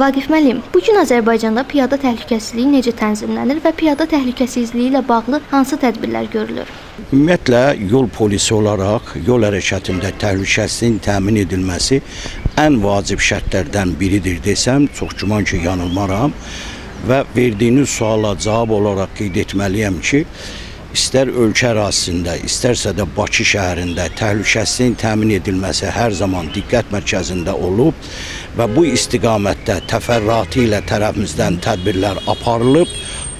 Vaqif müəllim, bu gün Azərbaycanda piyada təhlükəsizliyi necə tənzimlənir və piyada təhlükəsizliyi ilə bağlı hansı tədbirlər görülür? Ümumiyyətlə yol polisi olaraq yol hərəkətində təhlükəsizliyin təmin edilməsi ən vacib şərtlərdən biridir desəm, çox güman ki, yanılmaram və verdiyiniz suala cavab olaraq qeyd etməliyəm ki, istər ölkə ərazisində, istərsə də Bakı şəhərində təhlükəsizliyin təmin edilməsi hər zaman diqqət mərkəzində olub və bu istiqamətdə təfərrüatı ilə tərəfimizdən tədbirlər aparılıb,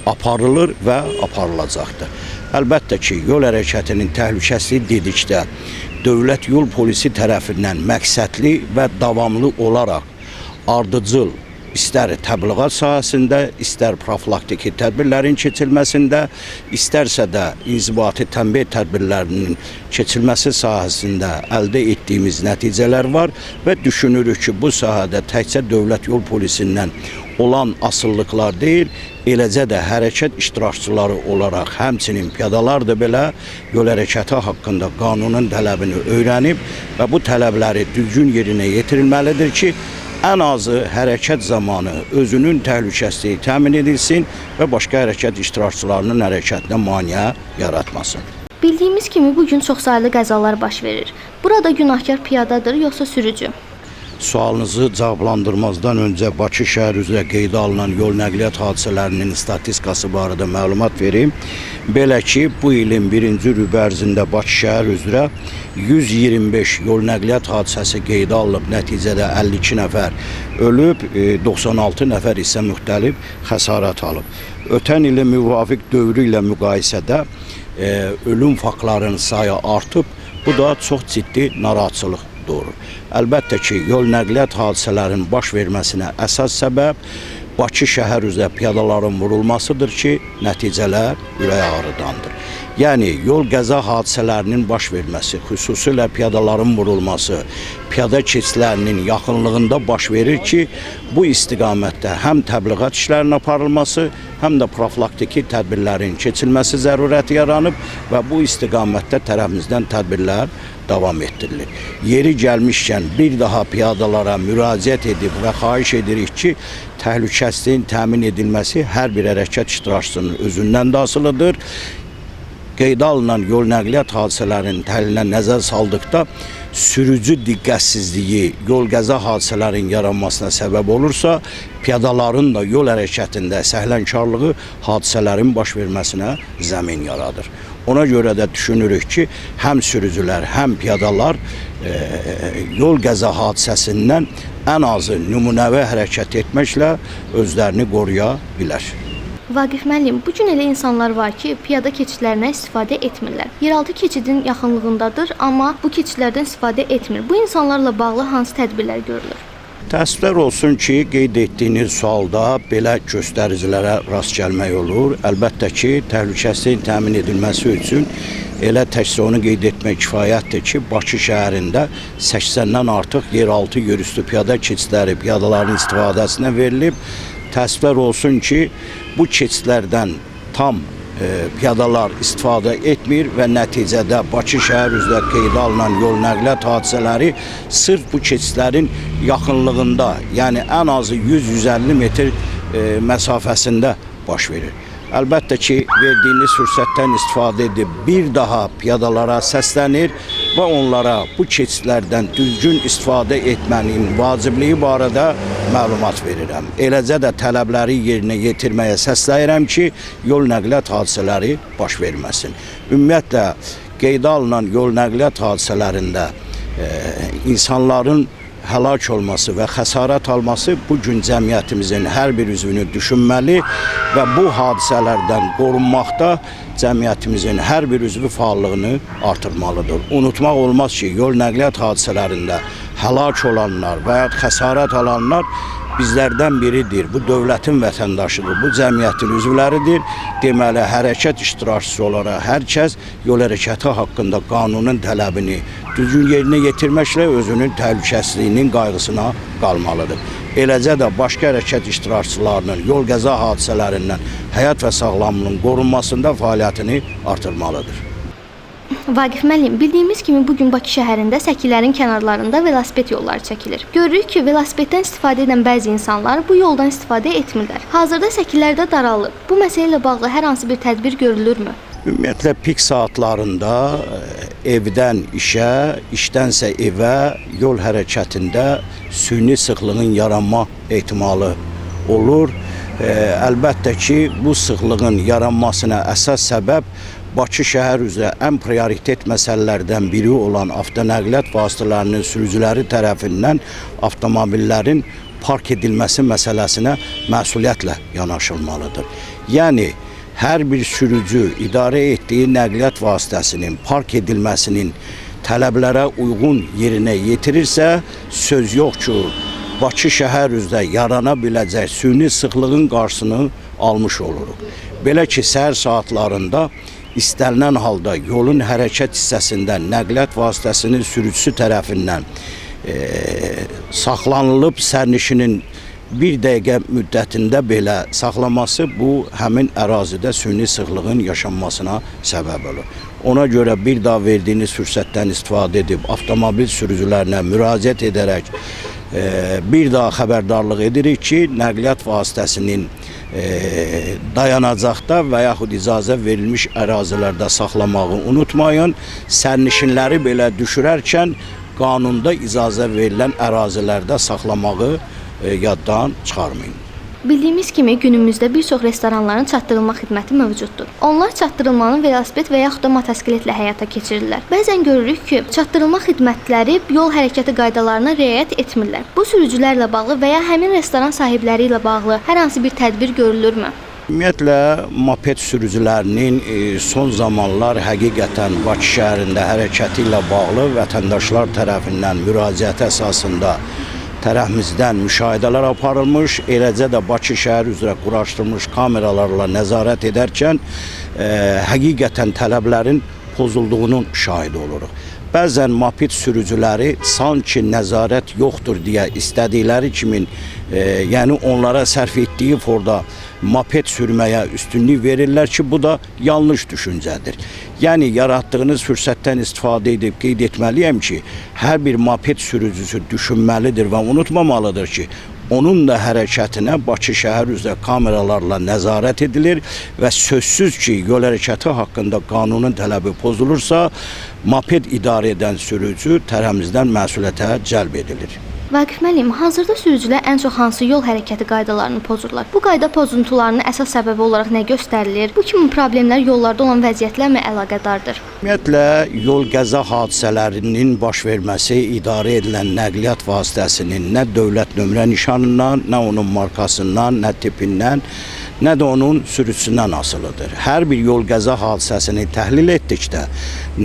aparılır və aparılacaqdır. Əlbəttə ki, yol hərəkətinin təhlükəsizliyi dedikdə dövlət yol polisi tərəfindən məqsədli və davamlı olaraq ardıcıl istər təbliğat sahəsində, istər profilaktiki tədbirlərin keçirilməsində, istərsə də inzibati tənbih tədbirlərinin keçirilməsi sahəsində əldə etdiyimiz nəticələr var və düşünürük ki, bu sahədə təkcə dövlət yol polisindən olan asıllıqlar deyil, eləcə də hərəkət iştirakçıları olaraq həmçinin piyadalar da belə yol hərəkəti haqqında qanunun tələbini öyrənib və bu tələbləri düzgün yerinə yetirilməlidir ki, ən azı hərəkət zamanı özünün təhlükəsizliyi təmin edilsin və başqa hərəkət iştirakçılarının hərəkətinə maneə yaratmasın. Bildiyimiz kimi bu gün çoxsaylı qəzalar baş verir. Burada günahkar piyadadır yoxsa sürücü? Sualınızı cavablandırmazdan öncə Bakı şəhər üzrə qeydə alınan yol nəqliyyat hadisələrinin statistikası barədə məlumat verim. Belə ki, bu ilin birinci rübə ərzində Bakı şəhər üzrə 125 yol nəqliyyat hadisəsi qeydə alınıb. Nəticədə 52 nəfər ölüb, e, 96 nəfər isə müxtəlif xəsarət alıb. Ötən ilin müvafiq dövrü ilə müqayisədə e, ölüm faktlarının sayı artıb. Bu da çox ciddi narahatçılıq doğurur. Əlbəttə ki, yol nəqliyyat hadisələrinin baş verməsinə əsas səbəb Bakı şəhər üzrə piyadaların vurulmasıdır ki, nəticələr ürək ağrıdandır. Yəni yol qəza hadisələrinin baş verməsi, xüsusilə piyadaların vurulması, piyada keçidlərinin yaxınlığında baş verir ki, bu istiqamətdə həm təbliğat işlərinin aparılması, həm də profilaktiki tədbirlərin keçilməsi zərurəti yaranıb və bu istiqamətdə tərəfimizdən tədbirlər davam etdirilir. Yeri gəlmişkən bir daha piyadalara müraciət edib və xahiş edirik ki, təhlükəsizliyin təmin edilməsi hər bir hərəkət iştirakçısının özündən də asılıdır. Qeydə alınan yol nəqliyyat hadisələrinin təhlilinə nəzər saldıqda sürücü diqqətsizliyi yol qəza hadisələrinin yaranmasına səbəb olursa, piyadaların da yol hərəkətində səhlənkarlığı hadisələrin baş verməsinə zəmin yaradır. Ona görə də düşünürük ki, həm sürücülər, həm piyadalar e, yol qəza hadisəsindən ən azı nümunəvi hərəkət etməklə özlərini qoruya bilər. Vaqif müəllim, bu gün elə insanlar var ki, piyada keçidlərinə istifadə etmirlər. Yeraltı keçidin yaxınlığındadır, amma bu keçidlərdən istifadə etmir. Bu insanlarla bağlı hansı tədbirlər görülür? Təəssüflər olsun ki, qeyd etdiyiniz sualda belə göstəricilərə rast gəlmək olur. Əlbəttə ki, təhlükəsizliyin təmin edilməsi üçün elə təkcə onu qeyd etmək kifayətdir ki, Bakı şəhərində 80-dən artıq yeraltı yerüstü piyada keçidləri piyadaların istifadəsinə verilib. Təəssüflər olsun ki, bu keçidlərdən tam e, piyadalar istifadə etmir və nəticədə Bakı şəhər üzrə qeydə alınan yol nəqliyyat hadisələri sırf bu keçidlərin yaxınlığında, yəni ən azı 100-150 metr e, məsafəsində baş verir. Əlbəttə ki, verdiyiniz fürsətdən istifadə edib bir daha piyadalara səslənir və onlara bu keçidlərdən düzgün istifadə etmənin vacibliyi barədə məlumat verirəm. Eləcə də tələbləri yerinə yetirməyə səsləyirəm ki, yol nəqliyyat hadisələri baş verməsin. Ümumiyyətlə qeydə alınan yol nəqliyyat hadisələrində e, insanların həlak olması və xəsarət alması bu gün cəmiyyətimizin hər bir üzvünü düşünməli və bu hadisələrdən qorunmaqda cəmiyyətimizin hər bir üzvü fəallığını artırmalıdır. Unutmaq olmaz ki, yol nəqliyyat hadisələrində həlak olanlar və ya alanlar bizlərdən biridir. Bu dövlətin vətəndaşıdır, bu cəmiyyətin üzvləridir. Deməli, hərəkət iştirakçısı olaraq hər kəs yol hərəkəti haqqında qanunun tələbini düzgün yerinə yetirməklə özünün təhlükəsizliyinin qayğısına qalmalıdır. Eləcə də başqa hərəkət iştirakçılarının yol qəza hadisələrindən həyat və sağlamlığın qorunmasında fəaliyyətini artırmalıdır. Vaqif müəllim, bildiyimiz kimi bu gün Bakı şəhərində səkilərin kənarlarında velosiped yolları çəkilir. Görürük ki, velosipeddən istifadə edən bəzi insanlar bu yoldan istifadə etmirlər. Hazırda səkilərdə daralıb. Bu məsələ ilə bağlı hər hansı bir tədbir görülürmü? Ümumiyyətlə pik saatlarında e, evdən işə, işdənsə evə yol hərəkətində süni sıxlığın yaranma ehtimalı olur. E, əlbəttə ki, bu sıxlığın yaranmasına əsas səbəb Bakı şəhər üzrə ən prioritet məsələlərdən biri olan avtonəqliyyat vasitələrinin sürücüləri tərəfindən avtomobillərin park edilməsi məsələsinə məsuliyyətlə yanaşılmalıdır. Yəni hər bir sürücü idarə etdiyi nəqliyyat vasitəsinin park edilməsinin tələblərə uyğun yerinə yetirirsə, söz yox ki, Bakı şəhər üzrə yarana biləcək süni sıxlığın qarşısını almış oluruq. Belə ki, səhər saatlarında istənilən halda yolun hərəkət hissəsində nəqliyyat vasitəsinin sürücüsü tərəfindən e, saxlanılıb sərnişinin bir dəqiqə müddətində belə saxlaması bu həmin ərazidə süni sıxlığın yaşanmasına səbəb olur. Ona görə bir daha verdiyiniz fürsətdən istifadə edib avtomobil sürücülərinə müraciət edərək e, bir daha xəbərdarlıq edirik ki, nəqliyyat vasitəsinin e, dayanacaqda və yaxud icazə verilmiş ərazilərdə saxlamağı unutmayın. Sərnişinləri belə düşürərkən qanunda icazə verilən ərazilərdə saxlamağı e, yaddan çıxarmayın. Bildiyimiz kimi günümüzdə bir çox restoranların çatdırılma xidməti mövcuddur. Onlar çatdırılmanı velosiped və yaxud da motosikletlə həyata keçirirlər. Bəzən görürük ki, çatdırılma xidmətləri yol hərəkəti qaydalarına riayət etmirlər. Bu sürücülərlə bağlı və ya həmin restoran sahibləri ilə bağlı hər hansı bir tədbir görülürmü? Ümumiyyətlə moped sürücülərinin e, son zamanlar həqiqətən Bakı şəhərində hərəkəti ilə bağlı vətəndaşlar tərəfindən müraciət əsasında tərəfimizdən müşahidələr aparılmış, eləcə də Bakı şəhər üzrə quraşdırılmış kameralarla nəzarət edərkən e, həqiqətən tələblərin pozulduğunun şahidi oluruq. Bəzən moped sürücüləri sanki nəzarət yoxdur deyə istədikləri kimi, e, yəni onlara sərf etdiyi forda moped sürməyə üstünlük verirlər ki, bu da yanlış düşüncədir. Yəni yaratdığınız fürsətdən istifadə edib qeyd etməliyəm ki, hər bir moped sürücüsü düşünməlidir və unutmamalıdır ki, onun da hərəkətinə Bakı şəhər üzrə kameralarla nəzarət edilir və sözsüz ki, yol hərəkəti haqqında qanunun tələbi pozulursa, moped idarə edən sürücü tərəfimizdən məsuliyyətə cəlb edilir. Vaqif müəllim, hazırda sürücülər ən çox hansı yol hərəkəti qaydalarını pozurlar? Bu qayda pozuntularının əsas səbəbi olaraq nə göstərilir? Bu kimi problemlər yollarda olan vəziyyətlərlə əlaqədardır? Ümumiyyətlə yol qəza hadisələrinin baş verməsi idarə edilən nəqliyyat vasitəsinin nə dövlət nömrə nişanından, nə onun markasından, nə tipindən, nə də onun sürücüsündən asılıdır. Hər bir yol qəza hadisəsini təhlil etdikdə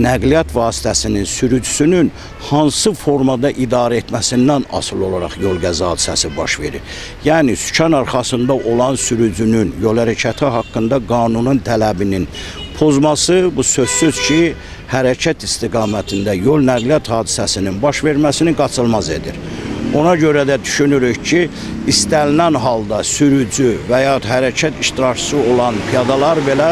nəqliyyat vasitəsinin sürücüsünün hansı formada idarə etməsindən asılı olaraq yol qəza hadisəsi baş verir. Yəni sükan arxasında olan sürücünün yol hərəkəti haqqında qanunun tələbinin pozması bu sözsüz ki, hərəkət istiqamətində yol nəqliyyat hadisəsinin baş verməsini qaçılmaz edir. Ona görə də düşünürük ki, istənilən halda sürücü və ya hərəkət iştirakçısı olan piyadalar belə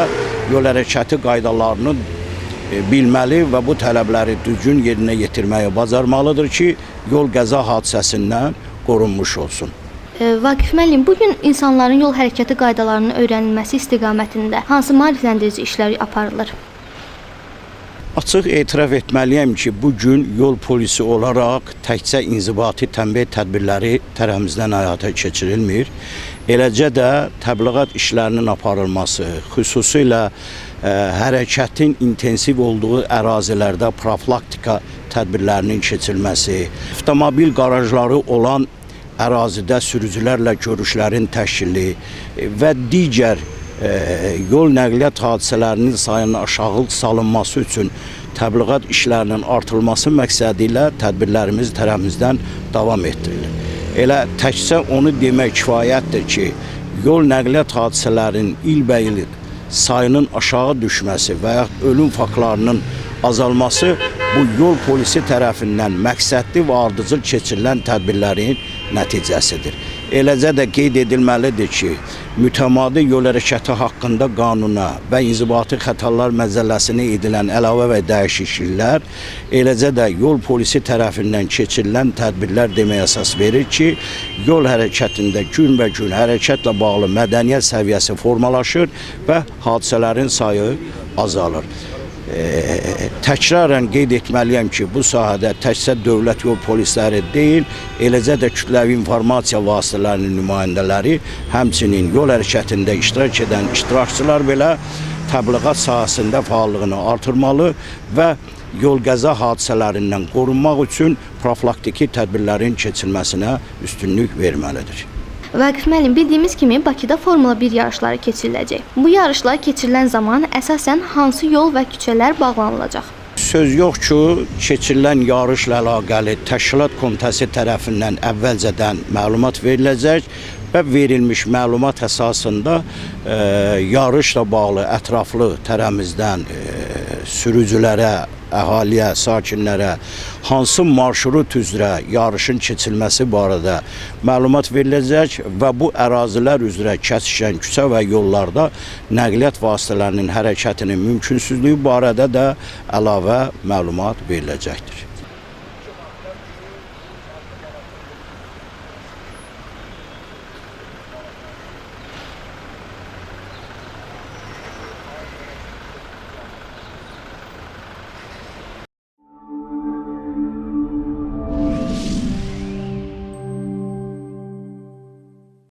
yol hərəkəti qaydalarını e, bilməli və bu tələbləri düzgün yerinə yetirməyi bacarmalıdır ki, yol qəza hadisəsindən qorunmuş olsun. E, Vaqif müəllim, bu gün insanların yol hərəkəti qaydalarının öyrənilməsi istiqamətində hansı maarifləndirici işlər aparılır? Açıq etiraf etməliyəm ki, bu gün yol polisi olaraq təkcə inzibati tənbih tədbirləri tərəfimizdən həyata keçirilmir. Eləcə də təbliğat işlərinin aparılması, xüsusilə ə, hərəkətin intensiv olduğu ərazilərdə profilaktika tədbirlərinin keçirilməsi, avtomobil qarajları olan ərazidə sürücülərlə görüşlərin təşkili e, və digər e, yol nəqliyyat hadisələrinin sayının aşağı salınması üçün təbliğat işlərinin artırılması məqsədi ilə tədbirlərimiz tərəfimizdən davam etdirilir. Elə təkcə onu demək kifayətdir ki, yol nəqliyyat hadisələrinin ilbəil sayının aşağı düşməsi və ya ölüm faktlarının azalması bu yol polisi tərəfindən məqsədli və ardıcıl keçirilən tədbirlərin nəticəsidir. Eləcə də qeyd edilməlidir ki, mütəmadi yol hərəkəti haqqında qanuna və inzibati xətalar məcəlləsinə edilən əlavə və dəyişikliklər, eləcə də yol polisi tərəfindən keçirilən tədbirlər deməyə əsas verir ki, yol hərəkətində günbəgün hərəkətlə bağlı mədəniyyət səviyyəsi formalaşır və hadisələrin sayı azalır. Eee, təkrarən qeyd etməliyəm ki, bu sahədə təkcə dövlət yol polisləri deyil, eləcə də kütləvi informasiya vasitələrinin nümayəndələri, həmçinin yol hərəkətində iştirak edən iştirakçılar belə təbliğat sahəsində fəallığını artırmalı və yol qəza hadisələrindən qorunmaq üçün profilaktiki tədbirlərin keçirilməsinə üstünlük verməlidir. Vaqif müəllim, bildiyimiz kimi Bakıda Formula 1 yarışları keçiriləcək. Bu yarışlar keçirilən zaman əsasən hansı yol və küçələr bağlanılacaq? Söz yox ki, keçirilən yarışla əlaqəli təşkilat komitəsi tərəfindən əvvəlcədən məlumat veriləcək və verilmiş məlumat əsasında e, yarışla bağlı ətraflı tərəmizdən e, sürücülərə, əhaliyə, sakinlərə hansı marşrut üzrə yarışın keçirilməsi barədə məlumat veriləcək və bu ərazilər üzrə kəsişən küçə və yollarda nəqliyyat vasitələrinin hərəkətinin mümkünsüzlüyü barədə də əlavə məlumat veriləcəkdir.